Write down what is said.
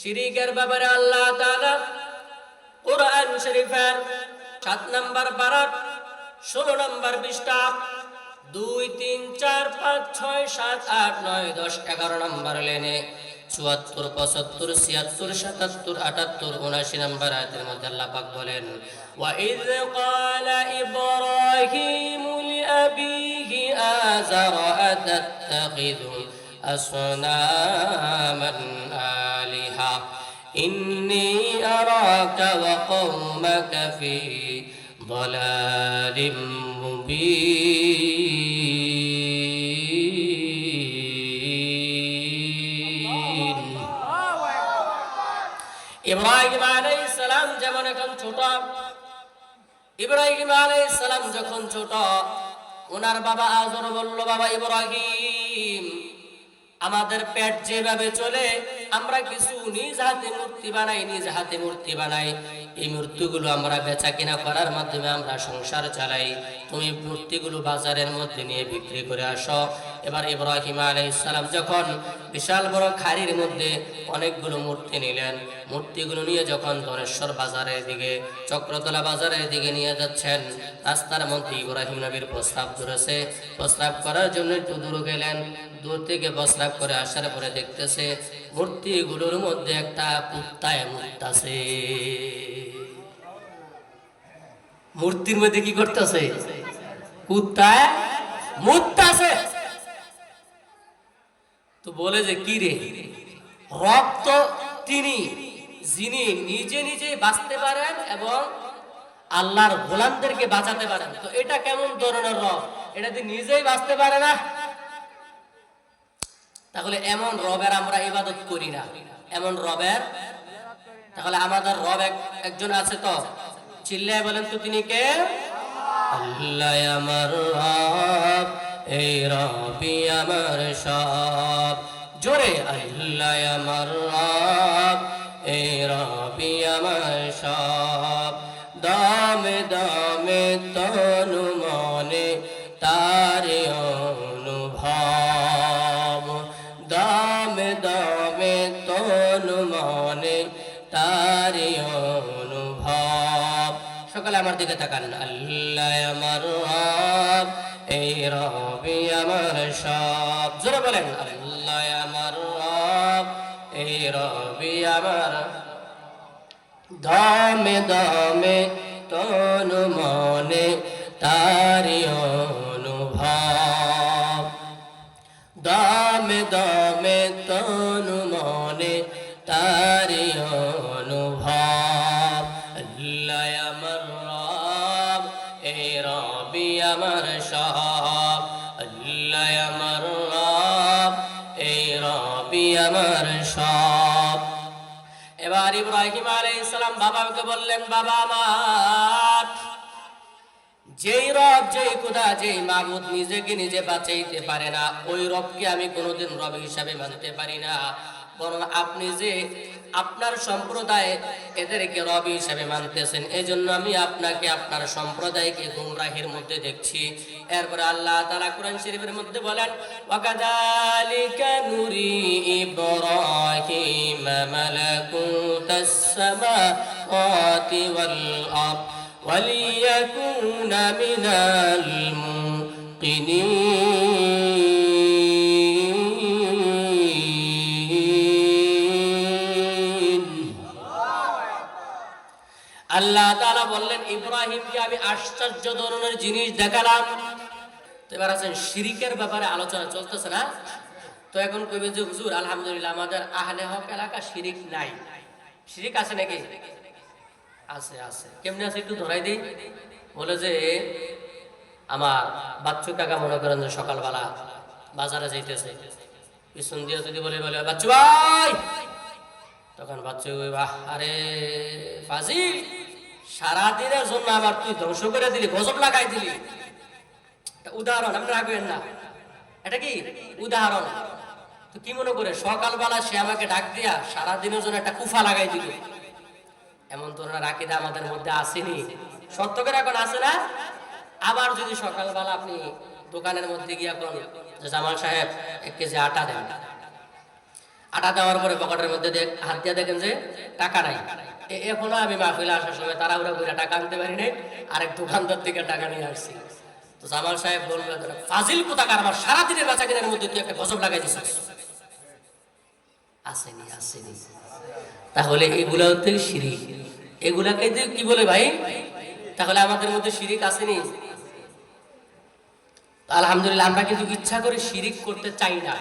শিরিকের ব্যাপারে আল্লাহ তাআলা কোরআন শরীফের সাত নম্বর বারাত ষোলো নম্বর পৃষ্ঠা দুই তিন চার পাঁচ ছয় সাত আট নয় দশ এগারো নম্বর লেনে চুয়াত্তর পঁচাত্তর ছিয়াত্তর সাতাত্তর আটাত্তর উনাশি নম্বর আয়াতের মধ্যে আল্লাহ পাক বলেন وَإِذْ قَالَ إِبْرَاهِيمُ لِأَبِيهِ آزَرَ أَتَتَّخِذُ أَصْنَامًا آلِهَةً إِنِّي أَرَاكَ وَقَوْمَكَ فِي ضَلَالٍ مُبِينٍ ইব্রাহিম আলাইহিস সালাম যেমন এখন ছোট ইব্রাহিম আলাইহিস সালাম যখন ছোট ওনার বাবা আজর বলল বাবা ইব্রাহিম আমাদের পেট যেভাবে চলে, আমরা কিছু নিজ হাতে মূর্তি বানাই, নিজ হাতে মূর্তি বানাই। এই মূর্তিগুলো আমরা বেচা কিনা করার মাধ্যমে আমরা সংসার চালাই। তুমি মূর্তিগুলো বাজারের মধ্যে নিয়ে বিক্রি করে আসো। এবার ইব্রাহিম আলাইহিস সালাম যখন বিশাল বড় খাড়ির মধ্যে অনেকগুলো মূর্তি নিলেন, মূর্তিগুলো নিয়ে যখন ধনেশ্বর বাজারের দিকে, চক্রতলা বাজারের দিকে নিয়ে যাচ্ছেন, রাস্তার মধ্যে ইব্রাহিম নবীর প্রস্তাব ধরেছে। প্রস্তাব করার জন্য একটু দূর গেলেন। দূর থেকে প্রস্তাব করে আসার পরে দেখতেছে মূর্তিগুলোর মধ্যে একটা কুত্তায় মুক্তাছে মূর্তির মধ্যে কি করতেছে? কুত্তায় মুক্তাছে বলে যে, কি রে? রব তো তিনি, যিনি নিজে নিজে বাঁচতে পারেন এবং আল্লাহর গোলামদেরকে বাঁচাতে পারেন। তো এটা কেমন ধরনের রব? এটা দিয়ে নিজেই বাঁচতে পারে না? তাহলে এমন রবের আমরা ইবাদত করি না। এমন রবের? তাহলে আমাদের রব একজন আছে তো? চিল্লায় বলেন তো তিনি কে? আল্লাহ আমার রব। এই রবি আমার সব। জোরে, আল্লাহ আমার রব এই রবি আমার সব। দামে দামে তনু মনে তারে অনুভব। দামে দামে তনু মনে তারে আমার দিকে তাকান। আল্লাহ আমার রব, এই রবি আমার সব। জোরে বলেন, আল্লাহ আমার রব, এই রবি আমার দমে দমে তনু মনে তারি অনুভব। দমে দমে আমার সব আল্লাহ আমার রব এই রবি আমার এবার ইব্রাহিম বাবাকে বললেন, বাবা আমার, যেই রব, যেই খোদা, যেই মাবুদ নিজেকে নিজে বাঁচাইতে পারে না, ওই রবকে আমি কোনোদিন রব হিসাবে মানতে পারি না। বরং আপনি যে আপনার সম্প্রদায় এদেরকে রব হিসাবে মানতেছেন। এই জন্য আমি আপনাকে আপনার সম্প্রদায়কে গুমরাহের মধ্যে দেখছি। এরপরে আল্লাহ তালা কোরআন শরীফের মধ্যে বলেন ওয়াকাদালিকা নুরি ইব্রাহিম আল্লাহ তাআলা বললেন, ইব্রাহিমকে আমি আশ্চর্য ধরনের জিনিস দেখালাম। তো এবার আছেন শিরিকের ব্যাপারে আলোচনা চলতেছে না? তো এখন কবি যে, হুজুর, আলহামদুলিল্লাহ, আমাদের আহলে হক এলাকা শিরিক নাই। শিরিক আছে নাকি? আছে আছে। কেমনি আছে একটু ধরাই দিই? বলে যে, আমার বাচ্চু কাকা মনে করেন যে সকালবেলা বাজারে যাইতেছে। পিছন দিয়ে যদি বলে বলে, বাচ্চু ভাই! তখন বাচ্চু বাহ আরে ফাজিল! সারাদিনের জন্য আবার তুই ধ্বংস করে দিলি, গজব লাগাই দিলি। উদাহরণ, আপনি রাখবেন না। এটা কি? উদাহরণ। তো কি মনে করে, সকালবেলা সে আমাকে ডাক দিয়া সারাদিনের জন্য একটা কুফা লাগাই দিল। এমন ধরনের আকিদা আমাদের মধ্যে আসেনি। সত্য করে এখন আসে না? আবার যদি সকালবেলা আপনি দোকানের মধ্যে গিয়ে এখন যে জামাল সাহেব এক কেজি আটা দেন। আটা দেওয়ার পরে পকেটের মধ্যে হাত দিয়ে দেখেন যে টাকা নাই। এখনও আমি মাহফিলে আসার সময় তারা ওরা করে টাকা আনতে পারি নাই, আরেক দোকানদার থেকে টাকা নিয়ে আসছি। তো জামাল সাহেব বলবে ফাজিল কোথাকার? আমার সারাদিনের বাঁচা কিনার মধ্যে তুই একটা গজব লাগাই দিছিস। আসেনি আসেনি। তাহলে এগুলা হচ্ছে শিরিক। এগুলাকে যে কি বলে ভাই? তাহলে আমাদের মধ্যে শিরিক আসেনি? আলহামদুলিল্লাহ, আমরা কিন্তু ইচ্ছা করে শিরিক করতে চাই না।